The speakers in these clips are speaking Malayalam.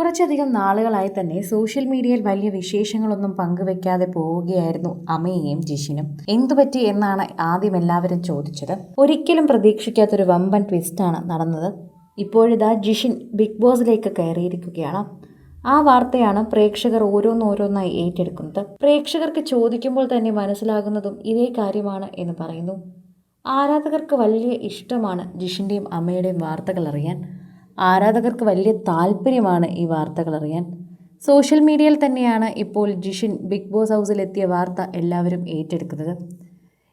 കുറച്ചധികം നാളുകളായി തന്നെ സോഷ്യൽ മീഡിയയിൽ വലിയ വിശേഷങ്ങളൊന്നും പങ്കുവെക്കാതെ പോവുകയായിരുന്നു അമ്മയെയും ജിഷിനും. എന്തുപറ്റി എന്നാണ് ആദ്യം എല്ലാവരും ചോദിച്ചത്. ഒരിക്കലും പ്രതീക്ഷിക്കാത്തൊരു വമ്പൻ ട്വിസ്റ്റാണ് നടന്നത്. ഇപ്പോഴിതാ ജിഷിൻ ബിഗ് ബോസിലേക്ക് കയറിയിരിക്കുകയാണ്. ആ വാർത്തയാണ് പ്രേക്ഷകർ ഓരോന്നോരോന്നായി ഏറ്റെടുക്കുന്നത്. പ്രേക്ഷകർക്ക് ചോദിക്കുമ്പോൾ തന്നെ മനസ്സിലാകുന്നതും ഇതേ കാര്യമാണ് എന്ന് പറയുന്നു. ആരാധകർക്ക് വലിയ ഇഷ്ടമാണ് ജിഷിന്റെയും അമ്മയുടെയും വാർത്തകൾ അറിയാൻ. ആരാധകർക്ക് വലിയ താല്പര്യമാണ് ഈ വാർത്തകൾ അറിയാൻ. സോഷ്യൽ മീഡിയയിൽ തന്നെയാണ് ഇപ്പോൾ ജിഷിൻ ബിഗ് ബോസ് ഹൗസിലെത്തിയ വാർത്ത എല്ലാവരും ഏറ്റെടുക്കുന്നത്.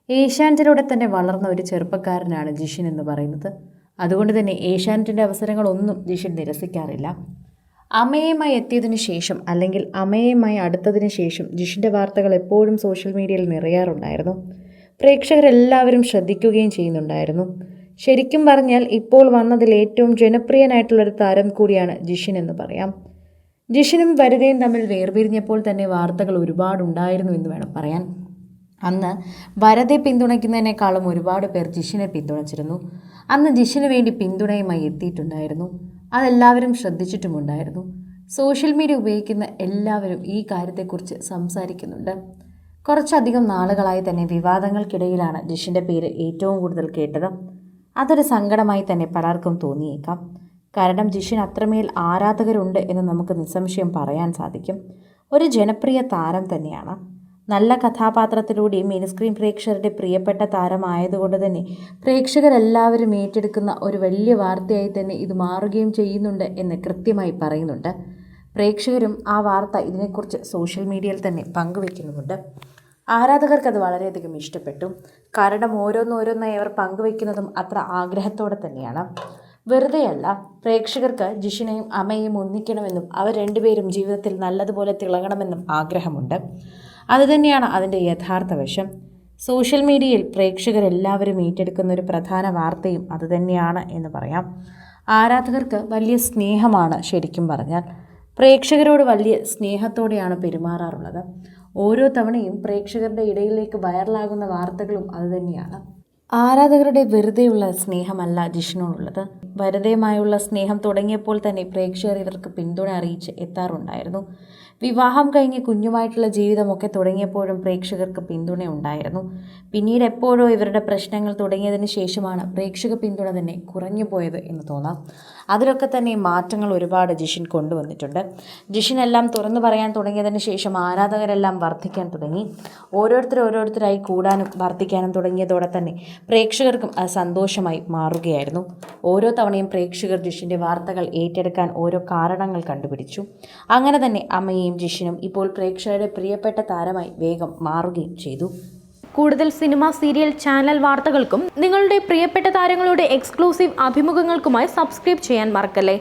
ഏഷ്യാനെറ്റിലൂടെ തന്നെ വളർന്ന ഒരു ചെറുപ്പക്കാരനാണ് ജിഷിൻ എന്ന് പറയുന്നത്. അതുകൊണ്ട് തന്നെ ഏഷ്യാനെറ്റിന്റെ അവസരങ്ങളൊന്നും ജിഷിൻ നിരസിക്കാറില്ല. അമ്മയുമായി എത്തിയതിനു ശേഷം അല്ലെങ്കിൽ അമ്മയുമായി അടുത്തതിന് ശേഷം ജിഷിന്റെ വാർത്തകൾ എപ്പോഴും സോഷ്യൽ മീഡിയയിൽ നിറയാറുണ്ടായിരുന്നു. പ്രേക്ഷകരെല്ലാവരും ശ്രദ്ധിക്കുകയും ചെയ്യുന്നുണ്ടായിരുന്നു. ശരിക്കും പറഞ്ഞാൽ ഇപ്പോൾ വന്നതിൽ ഏറ്റവും ജനപ്രിയനായിട്ടുള്ളൊരു താരം കൂടിയാണ് ജിഷിൻ എന്ന് പറയാം. ജിഷിനും വരതയും തമ്മിൽ വേർപിരിഞ്ഞപ്പോൾ തന്നെ വാർത്തകൾ ഒരുപാടുണ്ടായിരുന്നു എന്ന് വേണം പറയാൻ. അന്ന് വരതെ പിന്തുണയ്ക്കുന്നതിനേക്കാളും ഒരുപാട് പേർ ജിഷിനെ പിന്തുണച്ചിരുന്നു. അന്ന് ജിഷിന് വേണ്ടി പിന്തുണയുമായി എത്തിയിട്ടുണ്ടായിരുന്നു. അതെല്ലാവരും ശ്രദ്ധിച്ചിട്ടുമുണ്ടായിരുന്നു. സോഷ്യൽ മീഡിയ ഉപയോഗിക്കുന്ന എല്ലാവരും ഈ കാര്യത്തെക്കുറിച്ച് സംസാരിക്കുന്നുണ്ട്. കുറച്ചധികം നാളുകളായി തന്നെ വിവാദങ്ങൾക്കിടയിലാണ് ജിഷിന്റെ പേര് ഏറ്റവും കൂടുതൽ കേട്ടത്. അതൊരു സങ്കടമായി തന്നെ പലർക്കും തോന്നിയേക്കാം. കാരണം ജിഷിൻ അത്രമേൽ ആരാധകരുണ്ട് എന്ന് നമുക്ക് നിസ്സംശയം പറയാൻ സാധിക്കും. ഒരു ജനപ്രിയ താരം തന്നെയാണ്. നല്ല കഥാപാത്രത്തിലൂടെ മിനിസ്ക്രീൻ പ്രേക്ഷകരുടെ പ്രിയപ്പെട്ട താരമായതുകൊണ്ട് തന്നെ പ്രേക്ഷകരെല്ലാവരും ഏറ്റെടുക്കുന്ന ഒരു വലിയ വാർത്തയായി തന്നെ ഇത് മാറുകയും ചെയ്യുന്നുണ്ട് എന്ന് കൃത്യമായി പറയുന്നുണ്ട്. പ്രേക്ഷകരും ആ വാർത്ത ഇതിനെക്കുറിച്ച് സോഷ്യൽ മീഡിയയിൽ തന്നെ പങ്കുവെക്കുന്നുമുണ്ട്. ആരാധകർക്ക് അത് വളരെയധികം ഇഷ്ടപ്പെട്ടു. കാരണം ഓരോന്നോരോന്നായി അവർ പങ്കുവയ്ക്കുന്നതും അത്ര ആഗ്രഹത്തോടെ തന്നെയാണ്. വെറുതെയല്ല പ്രേക്ഷകർക്ക് ജിഷിനെയും അമ്മയെയും ഒന്നിക്കണമെന്നും അവർ രണ്ടുപേരും ജീവിതത്തിൽ നല്ലതുപോലെ തിളങ്ങണമെന്നും ആഗ്രഹമുണ്ട്. അതുതന്നെയാണ് അതിന്റെ യഥാർത്ഥ വശം. സോഷ്യൽ മീഡിയയിൽ പ്രേക്ഷകരെല്ലാവരും ഏറ്റെടുക്കുന്ന ഒരു പ്രധാന വാർത്തയും അതുതന്നെയാണ് എന്ന് പറയാം. ആരാധകർക്ക് വലിയ സ്നേഹമാണ് ശരിക്കും പറഞ്ഞാൽ. പ്രേക്ഷകരോട് വലിയ സ്നേഹത്തോടെയാണ് പെരുമാറാറുള്ളത്. ഓരോ തവണയും പ്രേക്ഷകരുടെ ഇടയിലേക്ക് വൈറലാകുന്ന വാർത്തകളും അതുതന്നെയാണ് ആരാധകരുടെ വെറുതെയുള്ള സ്നേഹമല്ല ജിഷിനോടുള്ളത്. വരതയുമായുള്ള സ്നേഹം തുടങ്ങിയപ്പോൾ തന്നെ പ്രേക്ഷകർ ഇവർക്ക് പിന്തുണ അറിയിച്ച് എത്താറുണ്ടായിരുന്നു. വിവാഹം കഴിഞ്ഞ് കുഞ്ഞുമായിട്ടുള്ള ജീവിതമൊക്കെ തുടങ്ങിയപ്പോഴും പ്രേക്ഷകർക്ക് പിന്തുണ ഉണ്ടായിരുന്നു. പിന്നീട് എപ്പോഴോ ഇവരുടെ പ്രശ്നങ്ങൾ തുടങ്ങിയതിന് ശേഷമാണ് പ്രേക്ഷക പിന്തുണ തന്നെ കുറഞ്ഞു പോയത് എന്ന് തോന്നാം. അതിലൊക്കെ തന്നെ മാറ്റങ്ങൾ ഒരുപാട് ജിഷിൻ കൊണ്ടുവന്നിട്ടുണ്ട്. ജിഷിൻ എല്ലാം തുറന്നു പറയാൻ തുടങ്ങിയതിന് ശേഷം ആരാധകരെല്ലാം വർദ്ധിക്കാൻ തുടങ്ങി. ഓരോരുത്തർ ഓരോരുത്തരായി കൂടാനും വർദ്ധിക്കാനും തുടങ്ങിയതോടെ തന്നെ പ്രേക്ഷകർക്കും അത് സന്തോഷമായി മാറുകയായിരുന്നു. ഓരോ തവണയും പ്രേക്ഷകർ ജിഷിന്റെ വാർത്തകൾ ഏറ്റെടുക്കാൻ ഓരോ കാരണങ്ങൾ കണ്ടുപിടിച്ചു. അങ്ങനെ തന്നെ അമ്മയും ജിഷിനും ഇപ്പോൾ പ്രേക്ഷകരുടെ പ്രിയപ്പെട്ട താരമായി വേഗം മാറുകയും ചെയ്തു. കൂടുതൽ സിനിമ സീരിയൽ ചാനൽ വാർത്തകൾക്കും നിങ്ങളുടെ പ്രിയപ്പെട്ട താരങ്ങളുടെ എക്സ്ക്ലൂസീവ് അഭിമുഖങ്ങൾക്കുമായി സബ്സ്ക്രൈബ് ചെയ്യാൻ മറക്കല്ലേ?